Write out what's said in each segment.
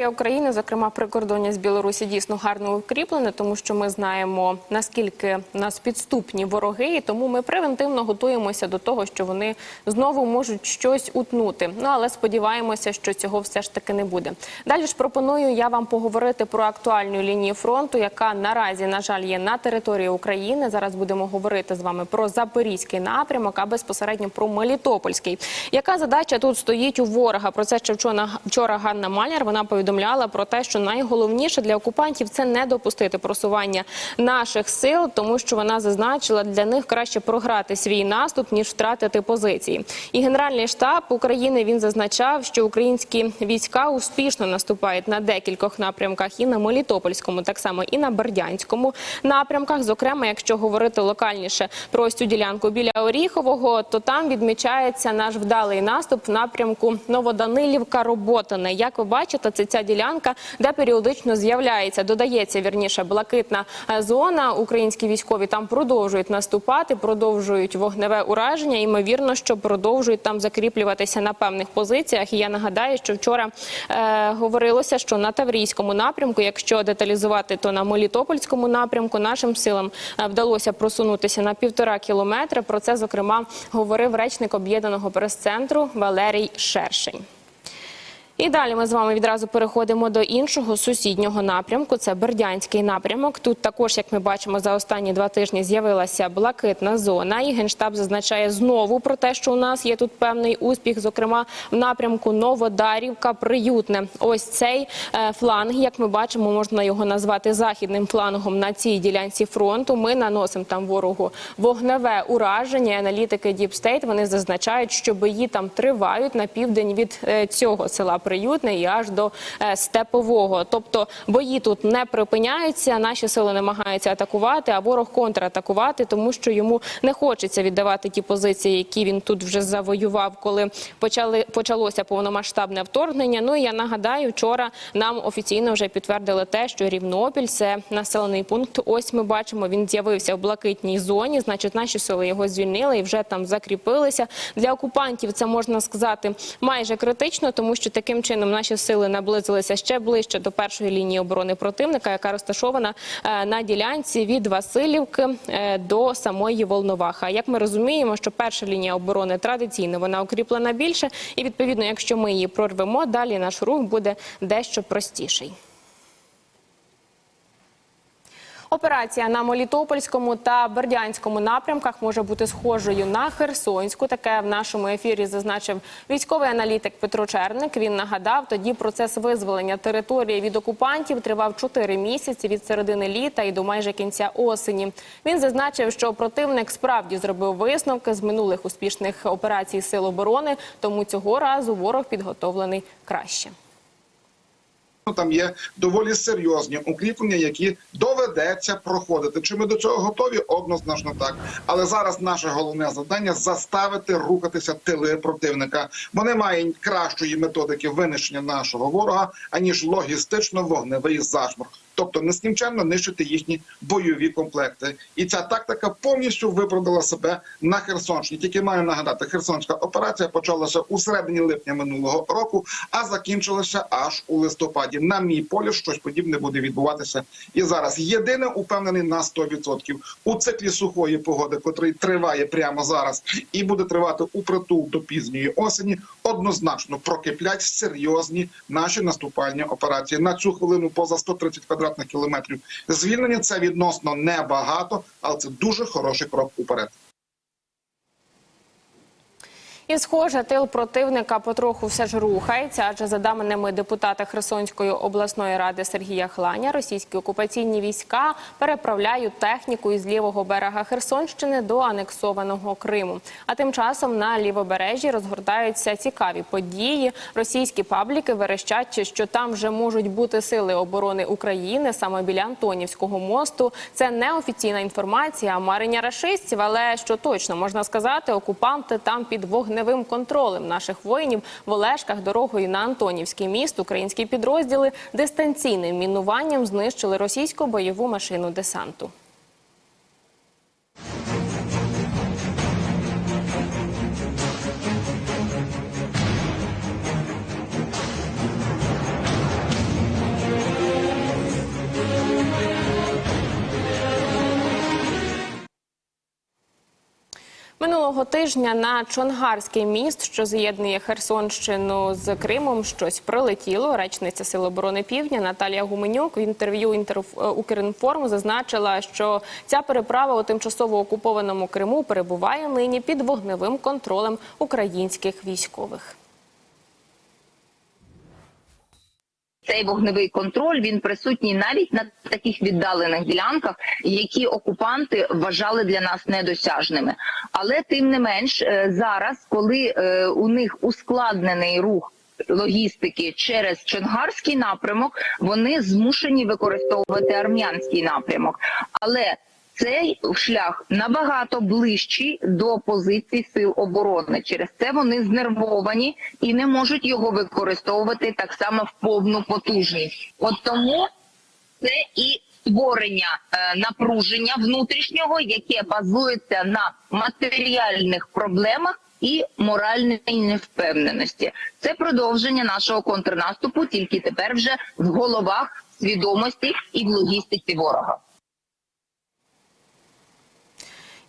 України, зокрема прикордоння з Білорусі, дійсно гарно укріплене, тому що ми знаємо наскільки нас підступні вороги, і тому ми превентивно готуємося до того, що вони знову можуть щось утнути. Ну але сподіваємося, що цього все ж таки не буде. Далі ж пропоную я вам поговорити про актуальну лінію фронту, яка наразі на жаль є на території України. Зараз будемо говорити з вами про запорізький напрямок, а безпосередньо про Мелітопольський. Яка задача тут стоїть у ворога? Про це ще вчора, вчора Ганна Маляр вона повідомляла про те, що найголовніше для окупантів це не допустити просування наших сил, тому що вона зазначила, для них краще програти свій наступ ніж втратити позиції. І генеральний штаб України він зазначав, що українські війська успішно наступають на декількох напрямках і на Мелітопольському, так само і на Бердянському напрямках. Зокрема, якщо говорити локальніше про цю ділянку біля Оріхового, то там відмічається наш вдалий наступ в напрямку Новоданилівка Роботине. Як ви бачите, це ця ділянка, де періодично з'являється, додається вірніше блакитна е, зона. Українські військові там продовжують наступати, продовжують вогневе ураження. Ймовірно, що продовжують там закріплюватися на певних позиціях. І я нагадаю, що вчора е, говорилося, що на Таврійському напрямку, якщо деталізувати, то на Мелітопольському напрямку нашим силам е, вдалося просунутися на півтора кілометри. Про це зокрема говорив речник об'єднаного прес-центру Валерій Шершень. І далі ми з вами відразу переходимо до іншого сусіднього напрямку. Це Бердянський напрямок. Тут також, як ми бачимо, за останні два тижні з'явилася блакитна зона. І генштаб зазначає знову про те, що у нас є тут певний успіх, зокрема в напрямку Новодарівка, Приютне. Ось цей е, фланг, як ми бачимо, можна його назвати західним флангом на цій ділянці фронту. Ми наносимо там ворогу вогневе ураження. Аналітики State, вони зазначають, що бої там тривають на південь від е, цього села Приютне і аж до е, степового. Тобто бої тут не припиняються. Наші сили намагаються атакувати, а ворог контратакувати, тому що йому не хочеться віддавати ті позиції, які він тут вже завоював, коли почали почалося повномасштабне вторгнення. Ну і я нагадаю, вчора нам офіційно вже підтвердили те, що Рівнопіль це населений пункт. Ось ми бачимо, він з'явився в блакитній зоні. Значить, наші сили його звільнили і вже там закріпилися. Для окупантів це можна сказати майже критично, тому що таким чином наші сили наблизилися ще ближче до першої лінії оборони противника, яка розташована е, на ділянці від Васильівки е, до самої Волноваха. Як ми розуміємо, що перша лінія оборони традиційно вона укріплена більше, і відповідно, якщо ми її прорвемо, далі наш рух буде дещо простіший. Операція на Молітопольському та Бердянському напрямках може бути схожою на Херсонську. Таке в нашому ефірі зазначив військовий аналітик Петро Черник. Він нагадав, тоді процес визволення території від окупантів тривав 4 місяці від середини літа і до майже кінця осені. Він зазначив, що противник справді зробив висновки з минулих успішних операцій сил оборони, тому цього разу ворог підготовлений краще. Ну, Там є доволі серйозні укріплення, які доведеться проходити. Чи ми до цього готові? Однозначно так. Але зараз наше головне завдання заставити рухатися тили противника. Вони мають кращої методики винищення нашого ворога аніж логістично-вогневий зашморг. Тобто нескінченно нищити їхні бойові комплекти, і ця тактика повністю виправдала себе на Херсонщині. Тільки маю нагадати, Херсонська операція почалася у середині липня минулого року, а закінчилася аж у листопаді. На мій полі щось подібне буде відбуватися і зараз. Єдине упевнений на 100% у циклі сухої погоди, котрий триває прямо зараз, і буде тривати у притул до пізньої осені. Однозначно прокиплять серйозні наші наступальні операції на цю хвилину поза 130 квадратних кілометрів. Звільнення це відносно небагато, але це дуже хороший крок уперед. І, схоже, тил противника потроху все ж рухається, адже за даними депутата Херсонської обласної ради Сергія Хланя, російські окупаційні війська переправляють техніку із лівого берега Херсонщини до анексованого Криму. А тим часом на лівобережжі розгортаються цікаві події. Російські пабліки верещать, що там вже можуть бути сили оборони України саме біля Антонівського мосту. Це не офіційна інформація, марення рашистів. Але що точно можна сказати, окупанти там під вогневим контролем наших воїнів в Олешках дорогою на Антонівський міст. Українські підрозділи дистанційним мінуванням знищили російську бойову машину десанту. Минулого тижня на Чонгарський міст, що з'єднує Херсонщину з Кримом, щось прилетіло. Речниця Сил оборони Півдня Наталія Гуменюк в інтерв'ю «Інтерф- е, Укрінформ зазначила, що ця переправа у тимчасово окупованому Криму перебуває нині під вогневим контролем українських військових. Цей вогневий контроль він присутній навіть на таких віддалених ділянках, які окупанти вважали для нас недосяжними. Але тим не менш, е, зараз, коли е, у них ускладнений рух. Логістики через Чонгарський напрямок вони змушені використовувати армянський напрямок, але цей шлях набагато ближчий до позицій сил оборони. Через це вони знервовані і не можуть його використовувати так само в повну потужність. От тому це і створення е, напруження внутрішнього, яке базується на матеріальних проблемах. І моральної невпевненості це продовження нашого контрнаступу, тільки тепер вже в головах свідомості і в логістиці ворога.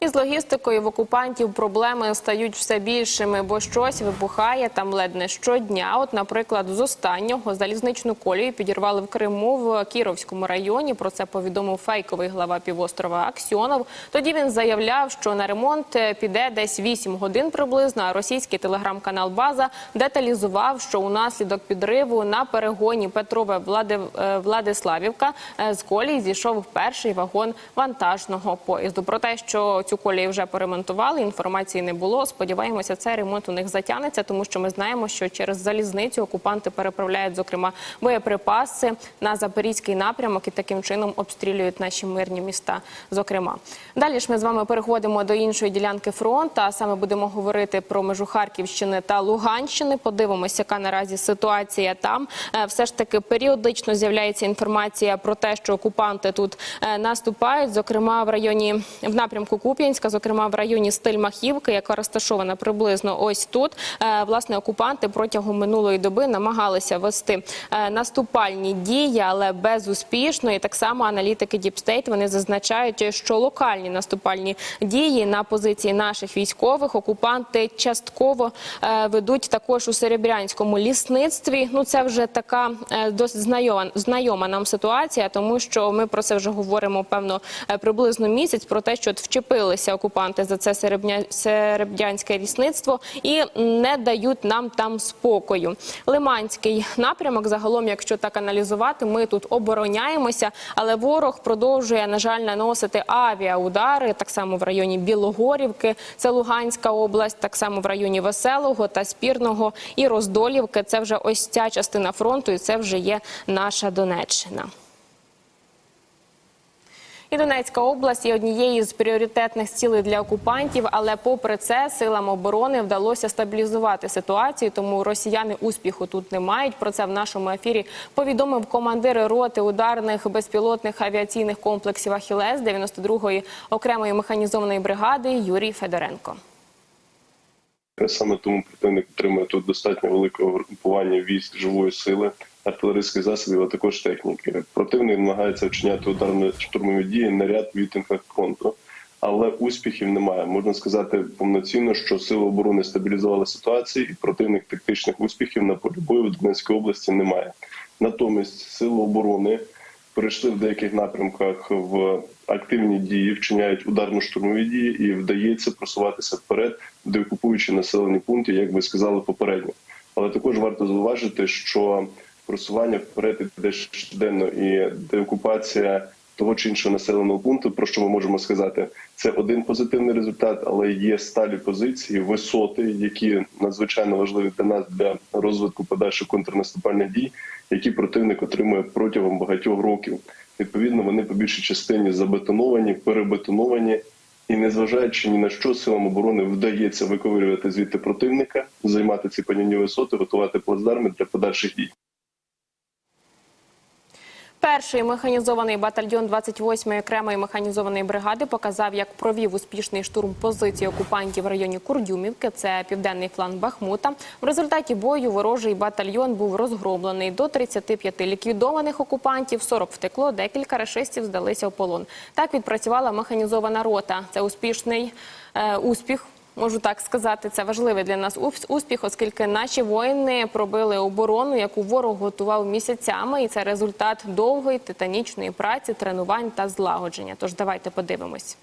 Із логістикою в окупантів проблеми стають все більшими, бо щось вибухає там ледь не щодня. От, наприклад, з останнього залізничну колію підірвали в Криму в Кіровському районі. Про це повідомив фейковий глава півострова Аксьонов. Тоді він заявляв, що на ремонт піде десь 8 годин приблизно. А російський телеграм-канал База деталізував, що унаслідок підриву на перегоні Петрове Влади... е, Владиславівка е, з колії зійшов перший вагон вантажного поїзду. Про те, що цю колію вже поремонтували, інформації не було. Сподіваємося, цей ремонт у них затягнеться, тому що ми знаємо, що через залізницю окупанти переправляють, зокрема, боєприпаси на запорізький напрямок і таким чином обстрілюють наші мирні міста. Зокрема, далі ж ми з вами переходимо до іншої ділянки фронту. А саме будемо говорити про межу Харківщини та Луганщини. Подивимося, яка наразі ситуація там. Е, Все ж таки періодично з'являється інформація про те, що окупанти тут е, наступають, зокрема в районі в напрямку Куп'янська, зокрема в районі Стельмахівки, яка розташована приблизно ось тут. Е, Власне, окупанти протягом минулої доби намагалися вести е, наступальні дії, але безуспішно. І так само аналітики Діпстейт вони зазначають, що локальні наступальні дії на позиції наших військових окупанти частково е, ведуть також у серебрянському лісництві. Ну це вже така досить знайома знайома нам ситуація, тому що ми про це вже говоримо певно приблизно місяць. Про те, що от вчепилися окупанти за це серебня, серебрянське лісництво і не дають нам там спокою. Лиманський напрямок, загалом, якщо так аналізувати, ми тут обороняємося, але ворог продовжує на жаль наносити авіаудари, так само в районі Білогорівки, це Луганська область, так само в районі Веселого та Спірного і Роздолівки. Це вже ось ця частина фронту, і це вже є наша Донеччина. І Донецька область є однією з пріоритетних цілей для окупантів, але попри це силам оборони вдалося стабілізувати ситуацію, тому росіяни успіху тут не мають. Про це в нашому ефірі повідомив командир роти ударних безпілотних авіаційних комплексів Ахілес 92-ї окремої механізованої бригади Юрій Федоренко. Саме тому противник отримує тут достатньо великого групування військ живої сили, артилерійських засобів, а також техніки. Противник намагається вчиняти ударно-штурмові дії на ряд відтинках фронту, але успіхів немає. Можна сказати повноцінно, що сили оборони стабілізували ситуацію, і противник тактичних успіхів на полі бою в Донецькій області немає. Натомість сили оборони перейшли в деяких напрямках в активні дії, вчиняють ударно-штурмові дії, і вдається просуватися вперед, деокупуючи населені пункти, як ви сказали попередньо. Але також варто зауважити, що просування вперед іде щоденно і деокупація того чи іншого населеного пункту, про що ми можемо сказати, це один позитивний результат, але є сталі позиції, висоти, які надзвичайно важливі для нас для розвитку подальших контрнаступальних дій, які противник отримує протягом багатьох років. Відповідно, вони по більшій частині забетоновані, перебетоновані. І незважаючи ні на що силам оборони вдається виковирювати звідти противника, займати ці панівні висоти, готувати плацдарми для подальших дій. Перший механізований батальйон 28-ї окремої механізованої бригади показав, як провів успішний штурм позиції окупантів в районі Курдюмівки. Це південний фланг Бахмута. В результаті бою ворожий батальйон був розгромлений до 35 ліквідованих окупантів. 40 втекло, декілька рашистів здалися в полон. Так відпрацювала механізована рота. Це успішний е, успіх Можу так сказати, це важливий для нас успіх, оскільки наші воїни пробили оборону, яку ворог готував місяцями, і це результат довгої титанічної праці, тренувань та злагодження. Тож давайте подивимось.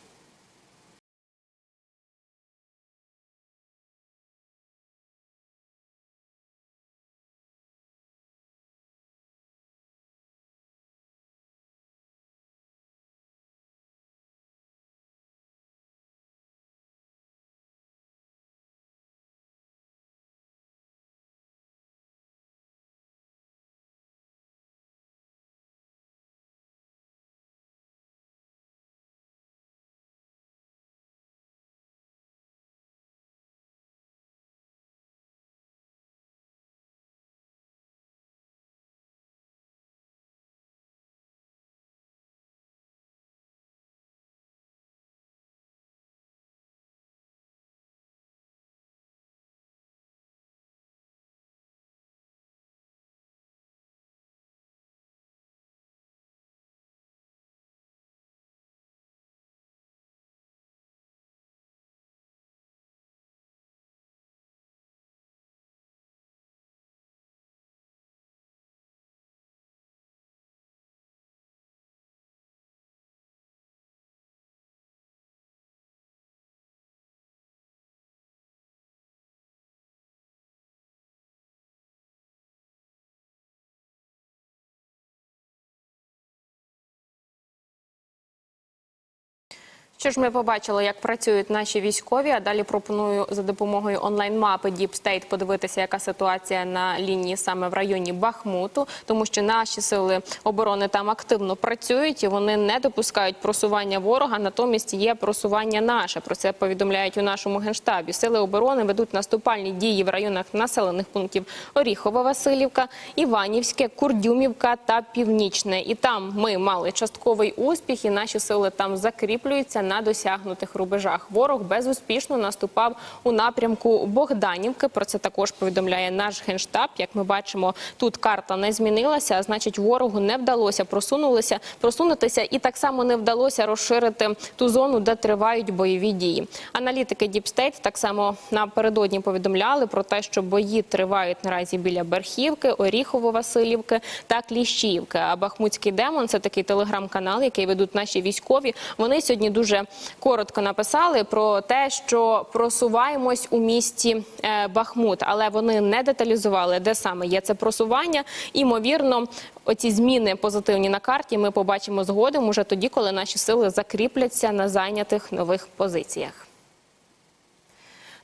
Що ж ми побачили, як працюють наші військові. А далі пропоную за допомогою онлайн-мапи State подивитися, яка ситуація на лінії саме в районі Бахмуту, тому що наші сили оборони там активно працюють і вони не допускають просування ворога. Натомість є просування наше. Про це повідомляють у нашому генштабі. Сили оборони ведуть наступальні дії в районах населених пунктів Оріхова, Васильівка, Іванівське, Курдюмівка та Північне. І там ми мали частковий успіх, і наші сили там закріплюються на досягнутих рубежах. Ворог безуспішно наступав у напрямку Богданівки. Про це також повідомляє наш генштаб. Як ми бачимо, тут карта не змінилася, а значить, ворогу не вдалося просунулися, просунутися, і так само не вдалося розширити ту зону, де тривають бойові дії. Аналітики State так само напередодні повідомляли про те, що бої тривають наразі біля Берхівки, Оріхово-Василівки та Кліщіївки. А Бахмутський демон це такий телеграм-канал, який ведуть наші військові. Вони сьогодні дуже коротко написали про те, що просуваємось у місті е, Бахмут, але вони не деталізували, де саме є це просування. Імовірно, оці зміни позитивні на карті ми побачимо згодом уже тоді, коли наші сили закріпляться на зайнятих нових позиціях.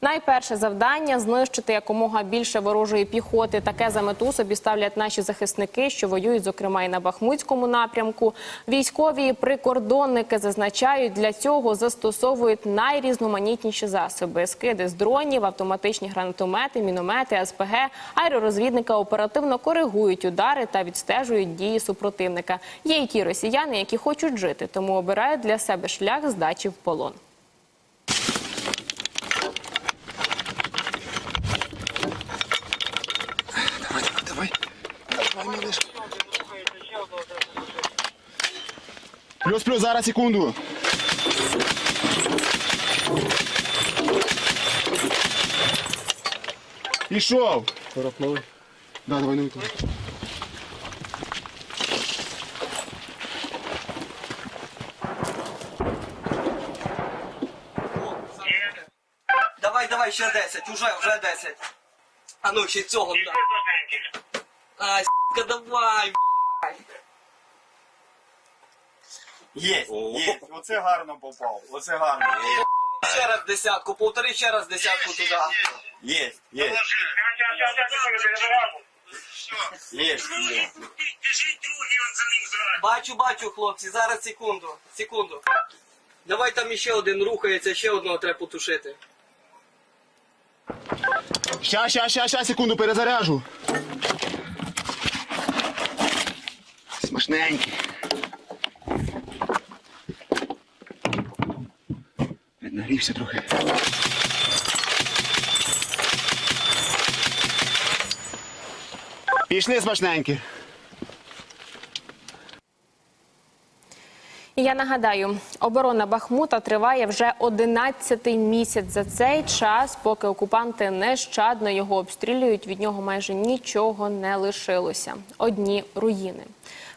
Найперше завдання знищити якомога більше ворожої піхоти. Таке за мету собі ставлять наші захисники, що воюють, зокрема, і на Бахмутському напрямку. Військові прикордонники зазначають, для цього застосовують найрізноманітніші засоби: скиди з дронів, автоматичні гранатомети, міномети, СПГ. Аеророзвідника оперативно коригують удари та відстежують дії супротивника. Є і ті росіяни, які хочуть жити, тому обирають для себе шлях здачі в полон. Плюс, плюс, зараз, секунду. Пішов. Порохнули. Да, давай, ну, давай. Давай, давай, ще 10, уже, вже 10. А ну, ще цього. да. А, с**ка, давай, Є, є. Оце гарно попав. Оце гарно. ще раз десятку, повтори ще раз десятку туди. Є, є. Є, є. Бачу, бачу, хлопці, зараз секунду, секунду. Давай там іще один рухається, ще одного треба потушити. Ща, ща, ща, ща, секунду, перезаряжу. Смачненький. Нагрівся трохи. Пішли смачненькі. Я нагадаю, оборона Бахмута триває вже 11-й місяць. За цей час, поки окупанти нещадно його обстрілюють, від нього майже нічого не лишилося. Одні руїни.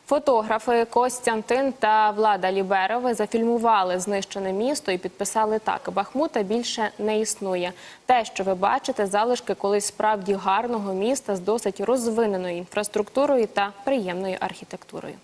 Фотографи Костянтин та Влада Ліберови зафільмували знищене місто і підписали так: Бахмута більше не існує. Те, що ви бачите, залишки колись справді гарного міста з досить розвиненою інфраструктурою та приємною архітектурою.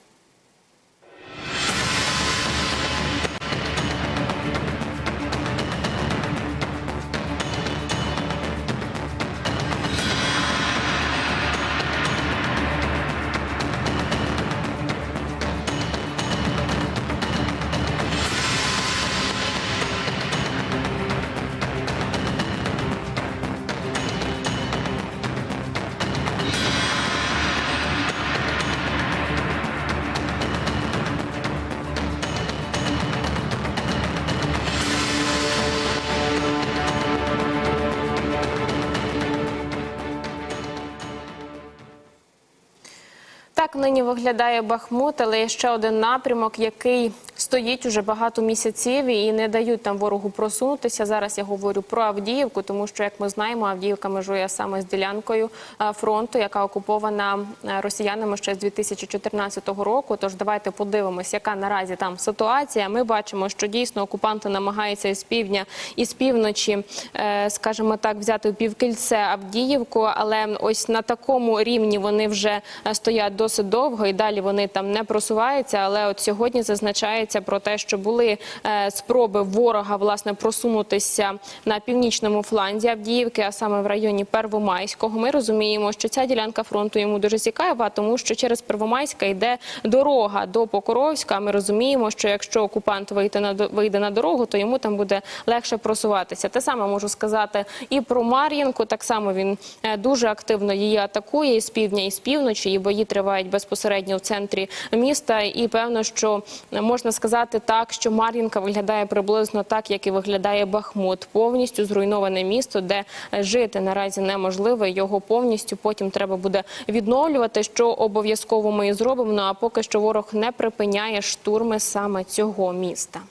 Нині виглядає Бахмут, але є ще один напрямок, який стоїть уже багато місяців і не дають там ворогу просунутися. Зараз я говорю про Авдіївку, тому що, як ми знаємо, Авдіївка межує саме з ділянкою е, фронту, яка окупована е, росіянами ще з 2014 року. Тож давайте подивимось, яка наразі там ситуація. Ми бачимо, що дійсно окупанти намагаються із півдня і з півночі, е, скажімо так, взяти у півкільце Авдіївку, але ось на такому рівні вони вже стоять досить довго і далі вони там не просуваються. Але от сьогодні зазначається про те, що були е, спроби ворога власне просунутися на північному фланзі Авдіївки, а саме в районі Первомайського. Ми розуміємо, що ця ділянка фронту йому дуже цікава, тому що через Первомайська йде дорога до Покровська. Ми розуміємо, що якщо окупант вийде на вийде на дорогу, то йому там буде легше просуватися. Те саме можу сказати і про Мар'їнку. Так само він е, дуже активно її атакує з півдня, і з півночі. І бої тривають безпосередньо в центрі міста. І певно, що е, можна сказати так, що Мар'їнка виглядає приблизно так, як і виглядає Бахмут. Повністю зруйноване місто, де жити наразі неможливо. Його повністю потім треба буде відновлювати, що обов'язково ми і зробимо. Ну а поки що ворог не припиняє штурми саме цього міста.